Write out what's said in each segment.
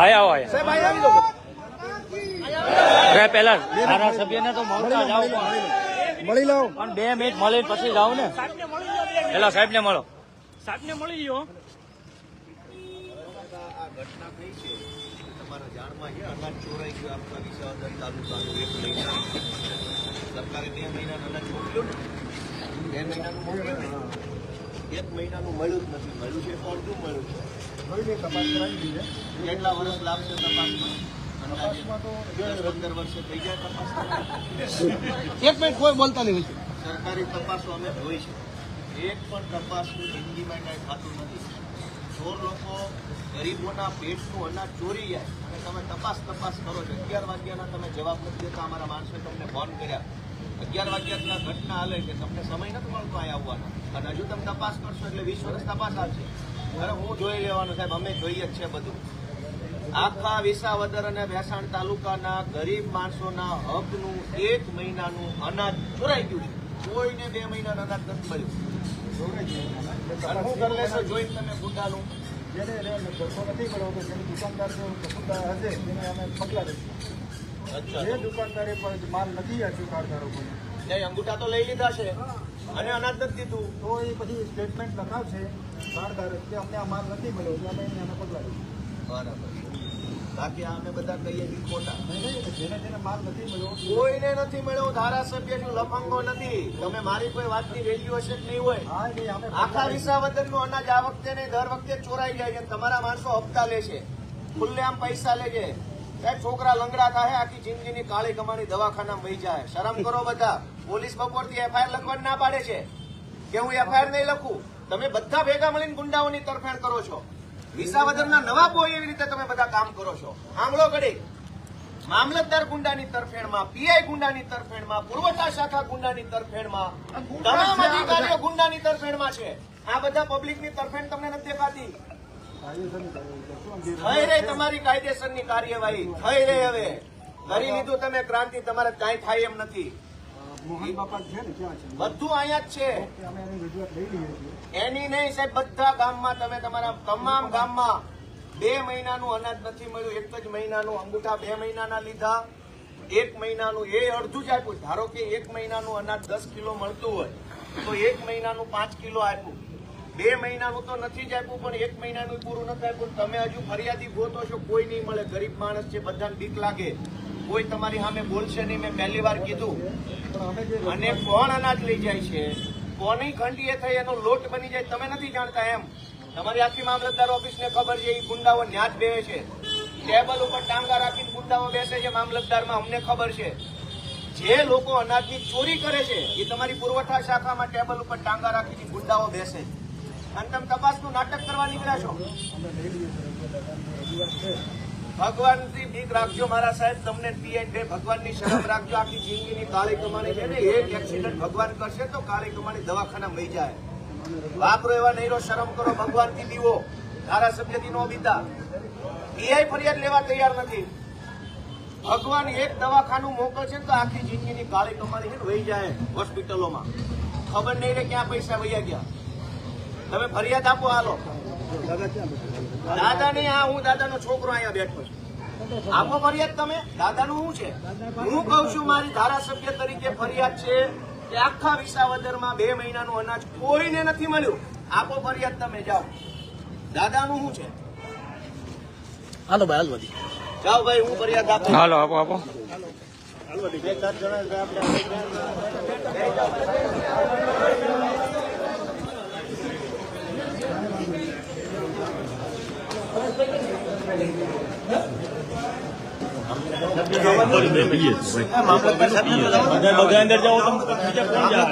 આયા આવો. આયા પેલા ધારાસભ્ય ધારાસભ્યને તો મળતા જાવ મળી લાવો. પણ બે મિનિટ મળીને પછી જાવ ને. પેલા સાહેબ ને મળો. સાહેબને મળી ગયો. ઘટના થઈ છે તમારા જાણમાં છે અનાજ ચોરાઈ ગયું આપણા વિસાવદર તાલુકાનું એક મહિના સરકારે બે મહિના અનાજ મોકલ્યું ને? બે મહિનાનું એક મહિનાનું મળ્યું જ નથી. મળ્યું છે તો અડધું મળ્યું છે? તપાસ કરાવી દીધી કેટલા વર્ષ લાગશે તપાસમાં? અંદાજે પંદર વર્ષે થઈ જાય તપાસ મિનિટ કોઈ બોલતા નહીં સરકારી તપાસો અમે જોઈ છે. એક પણ તપાસનું જિંદગીમાં કાંઈ થતું નથી. ચોર લોકો ગરીબોના પેટનું અનાજ ચોરી જાય અને તમે તપાસ તપાસ કરો છો અગિયાર વાગ્યાના તમે જવાબ નથી દેતા અમારા માણસે તમને ફોન કર્યા. અગિયાર વાગ્યાના ઘટના હાલે કે તમને સમય નથી મળતો અહીં આવવાનો. અને હજુ તમે તપાસ કરશો એટલે વીસ વર્ષ તપાસ આવશે અરે હું જોઈ લેવાનું સાહેબ, અમે જોઈએ જ છે બધું. આખા વિસાવદર અને ભેસાણ તાલુકાના ગરીબ માણસોના હકનું એક મહિનાનું અનાજ ચોરાઈ ગયું છે. કોઈને બે મહિનાનું અનાજ નથી મળ્યું. જોઈને તમે ગુંડાનું જેને ધક્કો નથી મળ્યો તો જેની દુકાનદાર જો હશે તેને અમે પગલાં લઈશું. જે દુકાનદારે માલ નથી આપ્યું કાર્ડધારો કોને અંગૂઠા તો લઈ લીધા છે. અને અનાજ નથી દીધું. તો એ પછી સ્ટેટમેન્ટ લખાવશે કે અમને આ માલ નથી મળ્યો તો અમે એને બરાબર. બાકી આ અમે બધા કહીએ છીએ ખોટા. નહીં નહીં જેને જેને માલ નથી મળ્યો કોઈને નથી મળ્યો ધારાસભ્યનું લફંગો નથી. તમે મારી કોઈ વાતની વેલ્યુ હશે કે નહીં હોય? આખા વિસાવદરનું અનાજ આ વખતે નહીં દર વખતે ચોરાઈ જાય છે તમારા માણસો હપ્તા લે છે. ખુલ્લેઆમ પૈસા લે છે. સાહેબ છોકરા લંગડા થાય આખી જિંદગીની કાળી કમાણી દવાખાના વહી જાય. શરમ કરો બધા. પોલીસ બપોરથી એફઆઈઆર લખવા ના પાડે છે. કે હું એફઆઈઆર નહીં લખું? તમે બધા ભેગા મળીને ગુંડાઓની તરફેણ કરો છો. વિસાવદરના કોઈ એવી રીતે તમે બધા કામ કરો છો. આંગળો કડી મામલતદાર ગુંડાની તરફેણમાં પીઆઈ ગુંડાની તરફેણમાં પુરવઠા શાખા ગુંડાની તરફેણમાં તમામ અધિકારીઓ ગુંડાની તરફેણમાં છે. આ બધા પબ્લિકની તરફેણ તમને નથી દેખાતી. થઈ રહી તમારી કાયદેસરની કાર્યવાહી. થઈ રહી હવે. કરી લીધું તમે ક્રાંતિ તમારે કાંઈ થાય એમ નથી. બધું અહીંયા જ છે. એની નહીં સાહેબ બધા ગામમાં તમે તમારા તમામ ગામમાં બે મહિનાનું અનાજ નથી મળ્યું. એક જ મહિનાનું અંગૂઠા બે મહિનાના લીધા. એક મહિનાનું એ અડધું જ આપ્યું. ધારો કે એક મહિનાનું અનાજ દસ કિલો મળતું હોય તો એક મહિનાનું પાંચ કિલો આપ્યું. બે મહિનાનું તો નથી જ આપ્યું, પણ એક મહિનાનું પૂરું નથી આપ્યું. તમે હજુ ફરિયાદી ગોતો છો કોઈ નહીં મળે? ગરીબ માણસ છે, બધાને બીક લાગે. કોઈ તમારી સામે બોલશે નહીં, મેં પહેલી વાર કીધું. અને કોણ અનાજ લઈ જાય છે? કોની ખંડીએ થઈ એનો લોટ બની જાય, તમે નથી જાણતા એમ. તમારી આખી મામલતદાર ઓફિસને ખબર છે, એ ગુંડાઓ ન્યા જ બેસે છે. ટેબલ ઉપર ટાંગા રાખીને ગુંડાઓ બેસે છે મામલતદારમાં, અમને ખબર છે. જે લોકો અનાજની ચોરી કરે છે, એ તમારી પુરવઠા શાખામાં ટેબલ ઉપર ટાંગા રાખીને ગુંડાઓ બેસે છે. અને તપાસનું નાટક કરવા નીકળ્યા છો? લઈ ભગવાનથી બીક રાખજો મારા સાહેબ, તમને ભગવાનની શરમ રાખજો. આખી જિંદગીની કાળી કમાણી છે ને, એક એક્સિડન્ટ ભગવાન કરશે તો કાળી કમાણી દવાખાના વહી જાય. વાપરો એવા નહીં રહો શરમ કરો, ભગવાનથી દીવો ધારાસભ્યથી નો બીતા પીઆઈ ફરિયાદ લેવા તૈયાર નથી. ભગવાન એક દવાખાનું મોકલશે તો આખી જિંદગીની કાળી કમાણી છે વહી જાય હોસ્પિટલોમાં. ખબર નહીં રહે ક્યાં પૈસા વહ્યા ગયા. તમે ફરિયાદ આપો હાલો. દાદા ક્યાં બેઠા દાદા ને આ હું દાદાનો છોકરો અહીંયા બેઠો છું. આપો ફરિયાદ તમે? દાદાનું શું છે? હું કઉ છું મારી ધારાસભ્ય તરીકે ફરિયાદ છે કે આખા વિસાવદરમાં બે મહિનાનું અનાજ કોઈને નથી મળ્યું. આપો ફરિયાદ તમે જાઓ. દાદાનું શું છે? હાલો ભાઈ હાલ વધી. જાઓ ભાઈ હું ફરિયાદ આપો. હાલો આપો આપો. બે ચાર જણા બધા અંદર જાઓ તમે બીજા કોણ જાય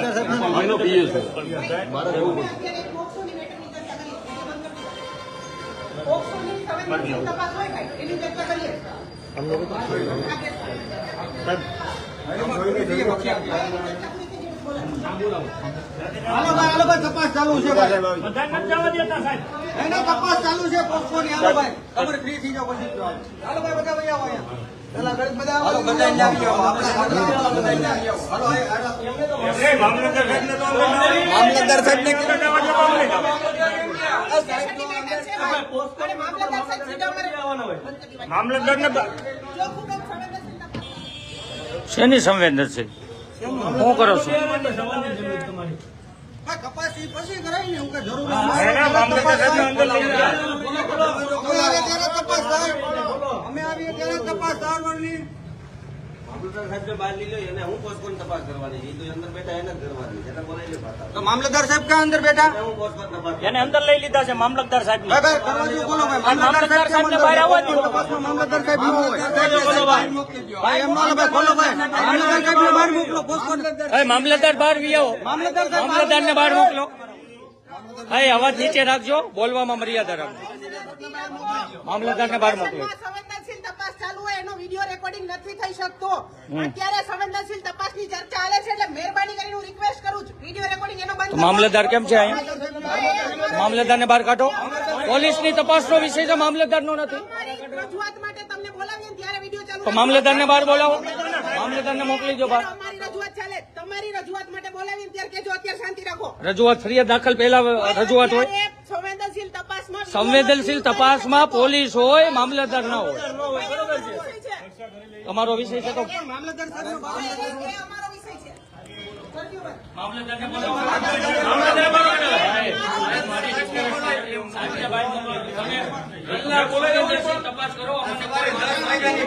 હાલો ભાઈ હાલો ભાઈ તપાસ ચાલુ છે ભાઈ બધા નથી જવા દેતા સાહેબ એને તપાસ ચાલુ છે પોસ્ટોની હાલો ભાઈ તમારે ફ્રી થઈ જાવ પછી હાલો ભાઈ બધા ભાઈ આવો મામલતદાર ના ને. શેની સંવેદનશીલ? શું કરો છો? કપાસ પછી કરાય ને, હું કે જરૂર. અમે આવીએ ત્યારે તપાસ થાય. અમે આવીએ ત્યારે તપાસ થવાની. તો મામલતદાર સાહેબ ક્યાં અંદર બેઠા એને અંદર લઈ લીધા છે મામલતદાર સાહેબ. મામલતદાર સાહેબ મામલતદાર બહાર આવવા દ્યો. મામલતદાર સાહેબ ન હોય. ભાઈ, એમ ન હાલે, ભાઈ, ખોલો, ભાઈ. મામલતદાર બહાર મોકલો, પોસ્ટમાં. મામલતદાર બહાર વી આવો મામલતદાર ને બહાર મોકલો હા અવાજ નીચે રાખજો બોલવામાં મર્યાદા રાખજો. મામલતદાર ને બહાર મોકલો. સંવેદનશીલ તપાસ ચાલુ હોય એનો વીડિયો રેકોર્ડિંગ નથી થઈ શકતો. અત્યારે સંવેદનશીલ તપાસની ચર્ચા ચાલે છે એટલે મહેરબાની કરીને હું રિક્વેસ્ટ કરું છું. વીડિયો રેકોર્ડિંગ એનો બંધ મામલતદાર કેમ છે અહીંયા? મામલતદાર ને બહાર કાઢો. પોલીસની તપાસનો વિષય છે મામલતદાર નો નથી રજૂઆત માટે તમને બોલાવીએ ત્યારે વીડિયો ચાલુ બહાર બોલાવો. મામલતદાર ને મોકલી દો બહાર અમારી રજૂઆત ચાલે તમારી રજૂઆત માટે બોલાવીને ત્યારે કેજો અત્યારે શાંતિ રાખો. રજૂઆત ફરિયાદ દાખલ પહેલા રજૂઆત હોય. સંવેદનશીલ તપાસમાં સંવેદનશીલ તપાસમાં પોલીસ હોય મામલતદાર ના હોય. તમારો વિષય છે તો મામલતદાર સાહેબને બહાર એ અમારો વિષય છે. કરજો ભાઈ.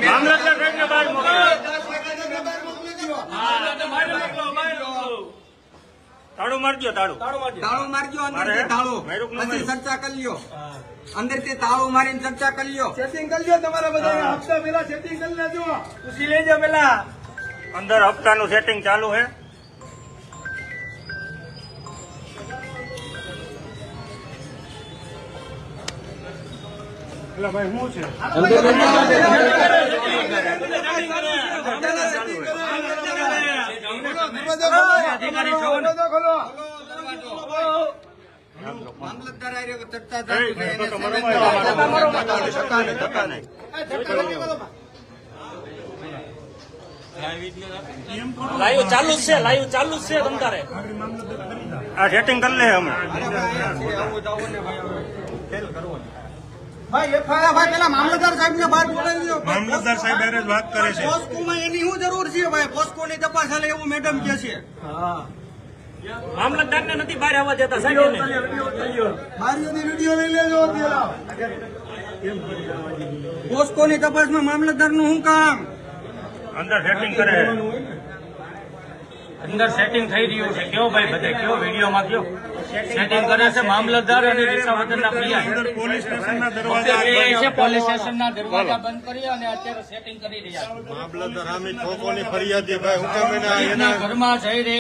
મામલતદાર બહાર મોકલો. તાળું મારજો તાળું. તાળું મારજો. અંદરથી તાળું. પછી ચર્ચા કરી લ્યો. અંદરથી તાળું મારીને ચર્ચા કરી લ્યો. સેટિંગ કરી લ્યો તમારા બધા હપ્તા પેલા સેટિંગ કરી લેજો. પૂછી લેજો પેલા અંદર હપ્તાનું સેટિંગ ચાલુ છે એટલે ભાઈ શું છે? મામલતદાર છે. કરવા. નહીં. લાઈવ ચાલુ જ છે લાઈવ ચાલુ જ છે તમ તારે આ સેટિંગ કરી લે ભાઈ પેલા મામલતદાર સાહેબ ને બહાર બોલાવી મામલતદાર સાહેબ વાત કરે છે. પોસ્કોમાં એની શું જરૂર છે ભાઈ? પોસ્કોની તપાસ હાલે એવું મેડમ કે છે. મામલતદાર ને નથી બહાર આવવા દેતા સાહેબ વીડિયો લઈ લેજો પોસ્કોની તપાસમાં મામલતદારનું શું કામ? અંદર સેટિંગ કરે. છે અંદર સેટિંગ થઈ રહ્યું છે. કેવો ભાઈ બધે? કેવો વિડીયોમાં કયો સેટિંગ કરે છે મામલતદાર અને પીઆઈ અંદર પોલીસ સ્ટેશનના દરવાજા પોલીસ સ્ટેશનના દરવાજા બંધ કરી અને અત્યારે સેટિંગ કરી રહ્યા છે. મામલતદાર આમી ફરિયાદ ફરિયાદી ભાઈ હું કેમ એના ઘરમાં જઈ